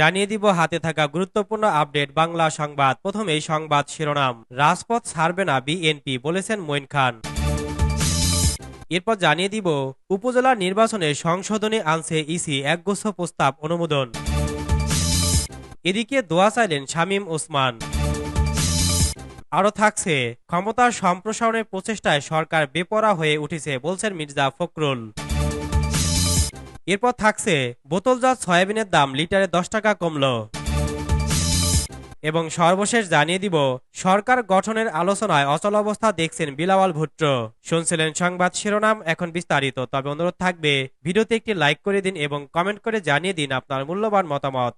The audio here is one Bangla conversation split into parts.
জানিয়ে দিব হাতে থাকা গুরুত্বপূর্ণ আপডেট বাংলা সংবাদ। প্রথমেই সংবাদ শিরোনাম। রাজপথ ছাড়বে না বিএনপি, বলেছেন মঈন খান। এরপর জানিয়ে দিব, উপজেলা নির্বাচনে সংশোধনী আনছে ইসি একগুচ্ছ প্রস্তাব অনুমোদন। এদিকে দোয়া চাইলেন শামীম ওসমান। আরও থাকছে ক্ষমতার সম্প্রসারণের প্রচেষ্টায় সরকার বেপরা হয়ে উঠেছে, বলছেন মির্জা ফখরুল। এরপর থাকছে বোতলজাত সয়াবিনের দাম লিটারে দশ টাকা কমল। এবং সর্বশেষ জানিয়ে দিব, সরকার গঠনের আলোচনায় অচল অবস্থা দেখছেন বিলাওয়াল ভুট্ট। শুনছিলেন সংবাদ শিরোনাম, এখন বিস্তারিত। তবে অনুরোধ থাকবে, ভিডিওতে একটি লাইক করে দিন এবং কমেন্ট করে জানিয়ে দিন আপনার মূল্যবান মতামত।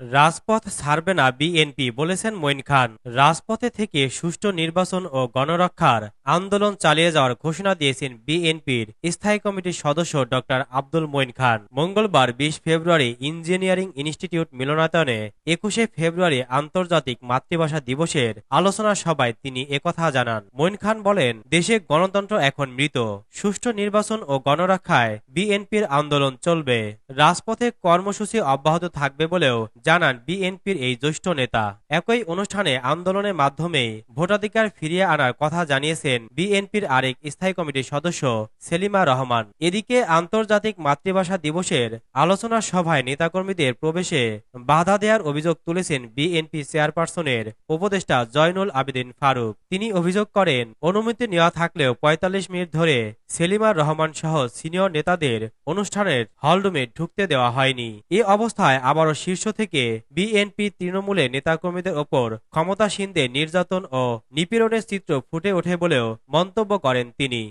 রাজপথ ছাড়বে না বিএনপি, বলেছেন মঈন খান। রাজপথে থেকে সুষ্ঠু নির্বাচন ও গণরক্ষার আন্দোলন চালিয়ে যাওয়ার ঘোষণা দিয়েছেন বিএনপির স্থায়ী কমিটির সদস্য ডক্টর আব্দুল মঈন খান। মঙ্গলবার বিশ ফেব্রুয়ারি ইঞ্জিনিয়ারিং ইনস্টিটিউট মিলনায়তনে একুশে ফেব্রুয়ারি আন্তর্জাতিক মাতৃভাষা দিবসের আলোচনা সভায় তিনি একথা জানান। মঈন খান বলেন, দেশে গণতন্ত্র এখন মৃত। সুষ্ঠু নির্বাচন ও গণরক্ষায় বিএনপির আন্দোলন চলবে। রাজপথে কর্মসূচি অব্যাহত থাকবে বলেও জানান বিএনপির এই জ্যেষ্ঠ নেতা। একই অনুষ্ঠানে আন্দোলনের মাধ্যমে ভোটাধিকার ফিরিয়ে আনার কথা জানিয়েছেন বিএনপির আরেক স্থায়ী কমিটির সদস্য সেলিমা রহমান। এদিকে আন্তর্জাতিক মাতৃভাষা দিবসের আলোচনা সভায় নেতাকর্মীদের প্রবেশে বাধা দেওয়ার অভিযোগ তুলেছেন বিএনপি চেয়ারপারসনের উপদেষ্টা জয়নুল আবেদিন ফারুক। তিনি অভিযোগ করেন, অনুমতি নেওয়া থাকলেও ৪৫ মিনিট ধরে সেলিমা রহমান সহ সিনিয়র নেতাদের অনুষ্ঠানের হলরুমে ঢুকতে দেওয়া হয়নি। এ অবস্থায় আবারও শীর্ষ থেকে বিএনপি তৃণমূলে নেতাকর্মীদের ওপর ক্ষমতাসীনদের নির্যাতন ও নিপীড়নের চিত্র ফুটে ওঠে বলেও মন্তব্য করেন তিনি।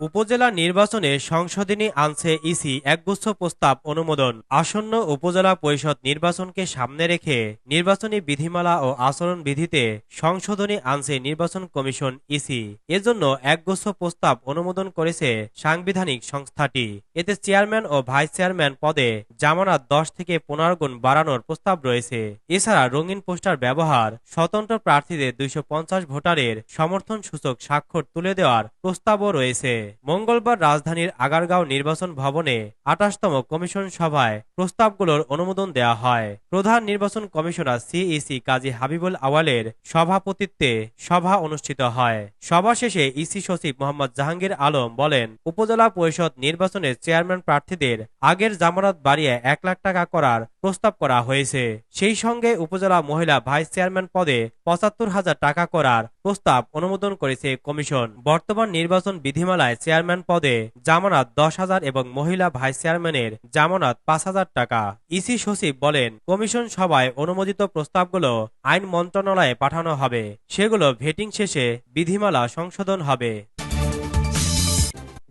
উপজেলা নির্বাচনে সংশোধনী আনছে ইসি একগুচ্ছ প্রস্তাব অনুমোদন। আসন্ন উপজেলা পরিষদ নির্বাচনকে সামনে রেখে নির্বাচনী বিধিমালা ও আচরণ বিধিতে সংশোধনী আনছে নির্বাচন কমিশন ইসি। এজন্য একগুচ্ছ প্রস্তাব অনুমোদন করেছে সাংবিধানিক সংস্থাটি। এতে চেয়ারম্যান ও ভাইস চেয়ারম্যান পদে জামানত দশ থেকে পনেরো গুণ বাড়ানোর প্রস্তাব রয়েছে। এছাড়া রঙিন পোস্টার ব্যবহার, স্বতন্ত্র প্রার্থীদের দুইশো পঞ্চাশ ভোটারের সমর্থন সূচক স্বাক্ষর তুলে দেওয়ার প্রস্তাবও রয়েছে। মঙ্গলবার রাজধানীর আগারগাঁও নির্বাচন ভবনে আঠাশতম কমিশন সভায় প্রস্তাবগুলোর অনুমোদন দেওয়া হয়। প্রধান নির্বাচন কমিশনার সিইসি কাজী হাবিবুল আওয়ালের সভাপতিত্বে সভা অনুষ্ঠিত হয়। সভা শেষে ইসি সচিব মোহাম্মদ জাহাঙ্গীর আলম বলেন, উপজেলা পরিষদ নির্বাচনের চেয়ারম্যান প্রার্থীদের আগের জামানত বাড়িয়ে এক লাখ টাকা করার প্রস্তাব করা হয়েছে। সেই সঙ্গে উপজেলা মহিলা ভাইস চেয়ারম্যান পদে পঁচাত্তর হাজার টাকা করার প্রস্তাব অনুমোদন করেছে কমিশন। বর্তমান নির্বাচন বিধিমালায় চেয়ারম্যান পদে জামানত দশ হাজার এবং মহিলা ভাইস চেয়ারম্যানের জামানত পাঁচ হাজার টাকা। ইসি সচিব বলেন, কমিশন সভায় অনুমোদিত প্রস্তাবগুলো আইন মন্ত্রণালয়ে পাঠানো হবে। সেগুলো ভেটিং শেষে বিধিমালা সংশোধন হবে।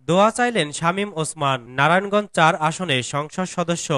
দোয়া চাইলেন শামীম ওসমান। নারায়ণগঞ্জ চার আসনের সংসদ সদস্য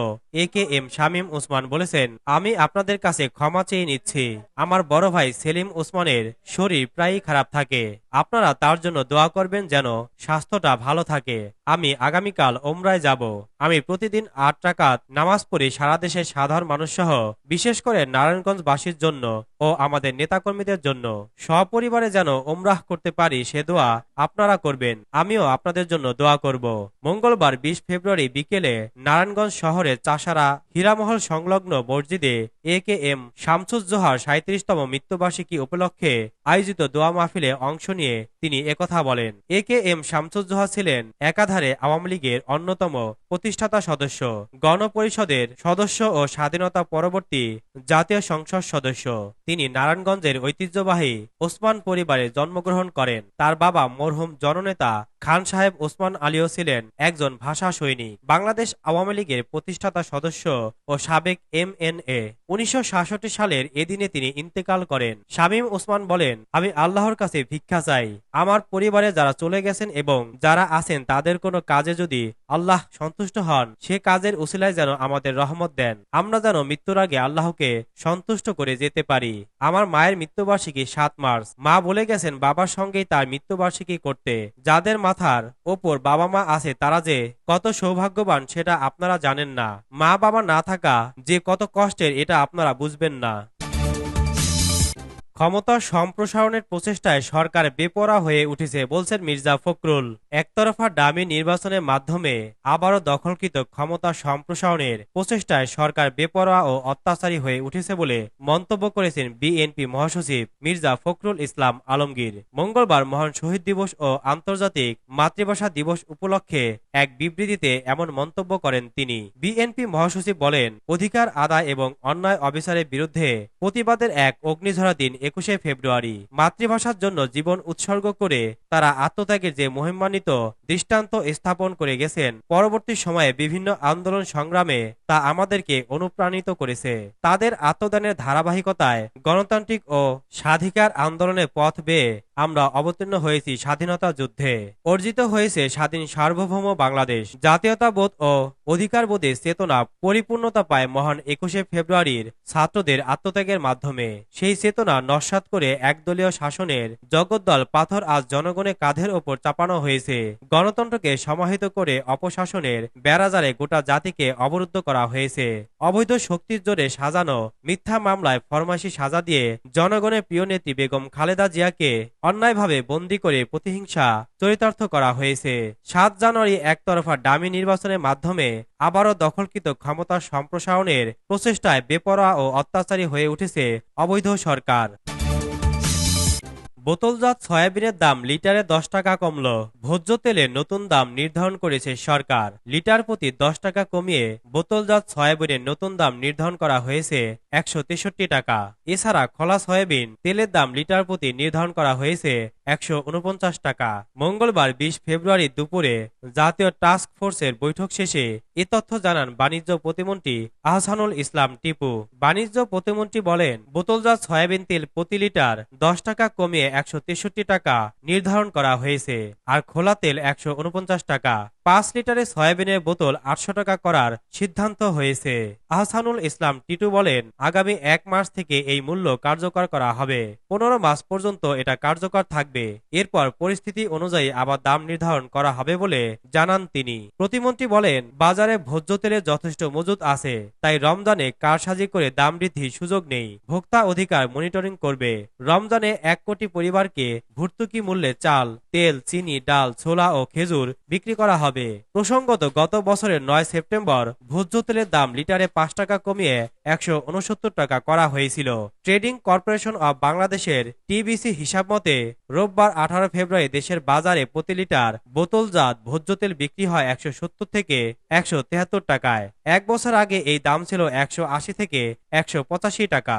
A K M Shamim Osman বলেছেন, আমি আপনাদের কাছে ক্ষমা চেয়ে নিচ্ছি। আমার বড় ভাই সেলিম ওসমানের শরীর প্রায়ই খারাপ থাকে। আপনারা তার জন্য দোয়া করবেন যেন স্বাস্থ্যটা ভালো থাকে। আমি আগামীকাল ওমরায় যাব। আমি প্রতিদিন আট টাকাত নামাজ পড়ি সারা দেশের সাধারণ মানুষ সহ বিশেষ করে নারায়ণগঞ্জবাসীর জন্য ও আমাদের নেতাকর্মীদের জন্য। সপরিবারে যেন ওমরাহ করতে পারি সে দোয়া আপনারা করবেন। আমিও আপনাদের জন্য দোয়া করব। মঙ্গলবার বিশ ফেব্রুয়ারি বিকেলে নারায়ণগঞ্জ শহরের চাষারা হীরামহল সংলগ্ন মসজিদে এ কে এম শামসুজ্জোহার সাঁত্রিশতম মৃত্যুবার্ষিকী উপলক্ষে আয়োজিত দোয়া মাহফিলে অংশ নিয়ে তিনি একথা বলেন। এ কে এম শামসুজ্জোহা ছিলেন একাধারে আওয়ামী লীগের অন্যতম প্রতিষ্ঠাতা সদস্য, গণপরিষদের সদস্য ও স্বাধীনতা পরবর্তী জাতীয় সংসদ সদস্য। তিনি নারায়ণগঞ্জের ঐতিহ্যবাহী ওসমান পরিবারে জন্মগ্রহণ করেন। তার বাবা মরহুম জননেতা খান সাহেব ওসমান আলীও ছিলেন একজন ভাষা সৈনিক। বাংলাদেশ আওয়ামী লীগের প্রতিষ্ঠাতা সদস্য ও সাবেক এম এন এ। উনিশশো সালের এদিনে তিনি ইন্তেকাল করেন। শামীম ওসমান বলেন, আমি আল্লাহর কাছে ভিক্ষা চাই। আমার পরিবারে যারা চলে গেছেন এবং যারা আছেন, তাদের কোনো কাজে যদি আল্লাহ সন্তুষ্ট হন, সে কাজের উসিলায় যেন আমাদের রহমত দেন। আমরা যেন মৃত্যুর আগে আল্লাহকে সন্তুষ্ট করে যেতে পারি। আমার মায়ের মৃত্যুবার্ষিকী সাত মার্চ। মা বলে গেছেন, বাবার সঙ্গেই তার মৃত্যুবার্ষিকী করতে। যাদের মাথার ওপর বাবা মা আছে, তারা যে কত সৌভাগ্যবান, সেটা আপনারা জানেন না। মা বাবা না থাকা যে কত কষ্টের, এটা আপনারা বুঝবেন না। ক্ষমতা সম্প্রসারণের প্রচেষ্টায় সরকার বেপরা হয়ে উঠেছে, বলছেন মির্জা ফখরুল। একতরফা ডামি নির্বাচনের মাধ্যমে আবারও দখলকৃত ক্ষমতা সম্প্রসারণের প্রচেষ্টায় সরকার বেপরোয়া ও অত্যাচারী হয়ে উঠেছে বলে মন্তব্য করেছেন বিএনপি মহাসচিব মির্জা ফখরুল ইসলাম আলমগীর। মঙ্গলবার মহান শহীদ দিবস ও আন্তর্জাতিক মাতৃভাষা দিবস উপলক্ষে এক বিবৃতিতে এমন মন্তব্য করেন তিনি। বিএনপি মহাসচিব বলেন, অধিকার আদায় এবং অন্যায় অবিচারের বিরুদ্ধে প্রতিবাদের এক অগ্নিঝরা দিন একুশে ফেব্রুয়ারি, মাতৃভাষার জন্য জীবন উৎসর্গ করে তারা আত্মত্যাগের যে মহিমান্বিত দৃষ্টান্ত স্থাপন করে গেছেন, পরবর্তী সময়ে বিভিন্ন আন্দোলন সংগ্রামে তা আমাদেরকে অনুপ্রাণিত করেছে। তাদের আত্মদানের ধারাবাহিকতায় গণতান্ত্রিক ও স্বাধিকার আন্দোলনের পথ বেয়ে আমরা অবতীর্ণ হয়েছি স্বাধীনতা যুদ্ধে। অর্জিত হয়েছে স্বাধীন সার্বভৌম বাংলাদেশ। জাতীয়তাবোধ ও অধিকারবোধের চেতনা পরিপূর্ণতা পায় মহান একুশে ফেব্রুয়ারির ছাত্রদের আত্মত্যাগের মাধ্যমে। সেই চেতনা নস্বাত করে একদলীয় শাসনের জগদ্দল পাথর আজ জনগণের কাঁধের ওপর চাপানো হয়েছে। গণতন্ত্রকে সমাহিত করে অপশাসনের বেড়াজারে গোটা জাতিকে অবরুদ্ধ করা হয়েছে। অবৈধ শক্তির জোরে সাজানো মিথ্যা মামলায় ফরমাসি সাজা দিয়ে জনগণের প্রিয় নেত্রী বেগম খালেদা জিয়াকে অন্যায়ভাবে বন্দি করে প্রতিহিংসা চরিতার্থ করা হয়েছে। সাত জানুয়ারি একতরফা ডামি নির্বাচনের মাধ্যমে আবারও দখলকৃত ক্ষমতা সম্প্রসারণের প্রচেষ্টায় বেপরোয়া ও অত্যাচারী হয়ে উঠেছে অবৈধ সরকার। বোতলজাত সয়াবিনের দাম লিটারে দশ টাকা কমল। ভোজ্য তেলের নতুন দাম নির্ধারণ করেছে সরকার। লিটার প্রতি দশ টাকা কমিয়ে বোতলজাত সয়াবিনের নতুন দাম নির্ধারণ করা হয়েছে একশো তেষট্টি টাকা। এছাড়া খোলা সয়াবিন তেলের দাম লিটার প্রতি নির্ধারণ করা হয়েছে একশো উনপঞ্চাশ টাকা। মঙ্গলবার বিশ ফেব্রুয়ারি দুপুরে জাতীয় টাস্ক ফোর্সের বৈঠক শেষে এ তথ্য জানান বাণিজ্য প্রতিমন্ত্রী আহসানুল ইসলাম টিপু। বাণিজ্য প্রতিমন্ত্রী বলেন বোতলজাত সয়াবিন তেল প্রতি লিটার দশ টাকা কমিয়ে একশো তেষট্টি টাকা নির্ধারণ করা হয়েছে, আর খোলা তেল একশো উনপঞ্চাশ টাকা। পাঁচ লিটারে সয়াবিনের বোতল আটশো টাকা করার সিদ্ধান্ত হয়েছে। আহসানুল ইসলাম টিটু বলেন, আগামী এক মাস থেকে এই মূল্য কার্যকর করা হবে। পনেরো মাস পর্যন্ত এটা কার্যকর থাকবে। এরপর পরিস্থিতি অনুযায়ী আবার দাম নির্ধারণ করা হবে বলে জানান তিনি। প্রতিমন্ত্রী বলেন, বাজারে ভোজ্য তেলের যথেষ্ট মজুদ আছে, তাই রমজানে কারসাজি করে দাম বৃদ্ধির সুযোগ নেই। ভোক্তা অধিকার মনিটরিং করবে। রমজানে এক কোটি পরিবারকে ভর্তুকি মূল্যে চাল, তেল, চিনি, ডাল, ছোলা ও খেজুর বিক্রি করা হবে। প্রসঙ্গত, গত বছরের নয় সেপ্টেম্বর ভোজ্য তেলের দাম লিটারে পাঁচ টাকা কমিয়ে একশো উনসত্তর টাকা করা হয়েছিল। ট্রেডিং কর্পোরেশন অব বাংলাদেশের টিবিসি হিসাব মতে রোববার আঠারো ফেব্রুয়ারি দেশের বাজারে প্রতি লিটার বোতলজাত ভোজ্য তেল বিক্রি হয় একশো সত্তর থেকে একশো তেহাত্তর টাকায়। এক বছর আগে এই দাম ছিল একশো আশি থেকে একশো পঁচাশি টাকা।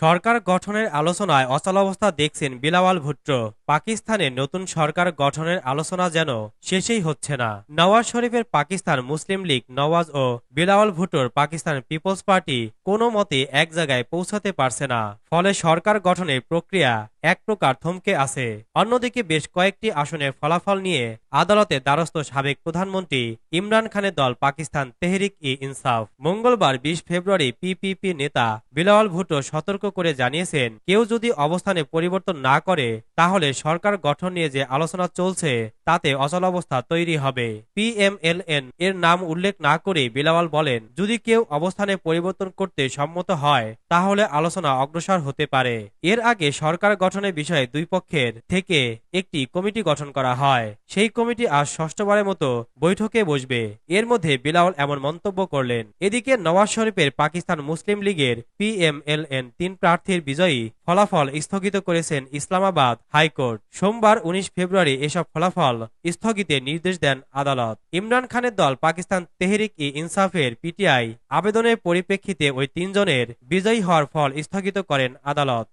সরকার গঠনের আলোচনায় অচলাবস্থা দেখছেন বিলাওয়াল ভুট্টো। পাকিস্তানে নতুন সরকার গঠনের আলোচনা যেন শেষেই হচ্ছে না। নওয়াজ শরীফের পাকিস্তান মুসলিম লীগ নওয়াজ ও বিলাওয়াল ভুট্টোর পাকিস্তান পিপলস পার্টি কোনো মতে এক জায়গায় পৌঁছাতে পারছে না। ফলে সরকার গঠনের প্রক্রিয়া এক প্রকার থমকে আছে। অন্যদিকে বেশ কয়েকটি আসনের ফলাফল নিয়ে আদালতে দ্বারস্থ সাবেক প্রধানমন্ত্রী ইমরান খানের দল পাকিস্তান তেহরিক ই ইনসাফ। মঙ্গলবার বিশ ফেব্রুয়ারি পিপিপি নেতা বিলাওয়াল ভুট্টো সতর্ক করে জানিয়েছেন, কেউ যদি অবস্থানে পরিবর্তন না করে, তাহলে সরকার গঠন নিয়ে যে আলোচনা চলছে তাতে অচলাবস্থা তৈরি হবে। পিএমএলএন এর নাম উল্লেখ না করে বিলাওয়াল বলেন, যদি কেউ অবস্থানে পরিবর্তন করতে সম্মত হয়, তাহলে আলোচনা অগ্রসর হতে পারে। এর আগে সরকার গঠনের বিষয়ে দুই পক্ষের থেকে একটি কমিটি গঠন করা হয়। সেই কমিটি আজ ষষ্ঠবারের মতো বৈঠকে বসবে। এর মধ্যে বিলাওয়াল এমন মন্তব্য করলেন, এদিকে নওয়াজ শরীফের পাকিস্তান মুসলিম লীগের পিএমএলএন তিন প্রার্থীর বিজয়ী ফলাফল স্থগিত করেছেন ইসলামাবাদ হাইকোর্ট। সোমবার উনিশ ফেব্রুয়ারি এসব ফলাফল স্থগিতের নির্দেশ দেন আদালত। ইমরান খানের দল পাকিস্তান তেহরিক ই ইনসাফের পিটিআই আবেদনের পরিপ্রেক্ষিতে ওই তিনজনের বিজয়ী হওয়ার ফল স্থগিত করেন আদালত।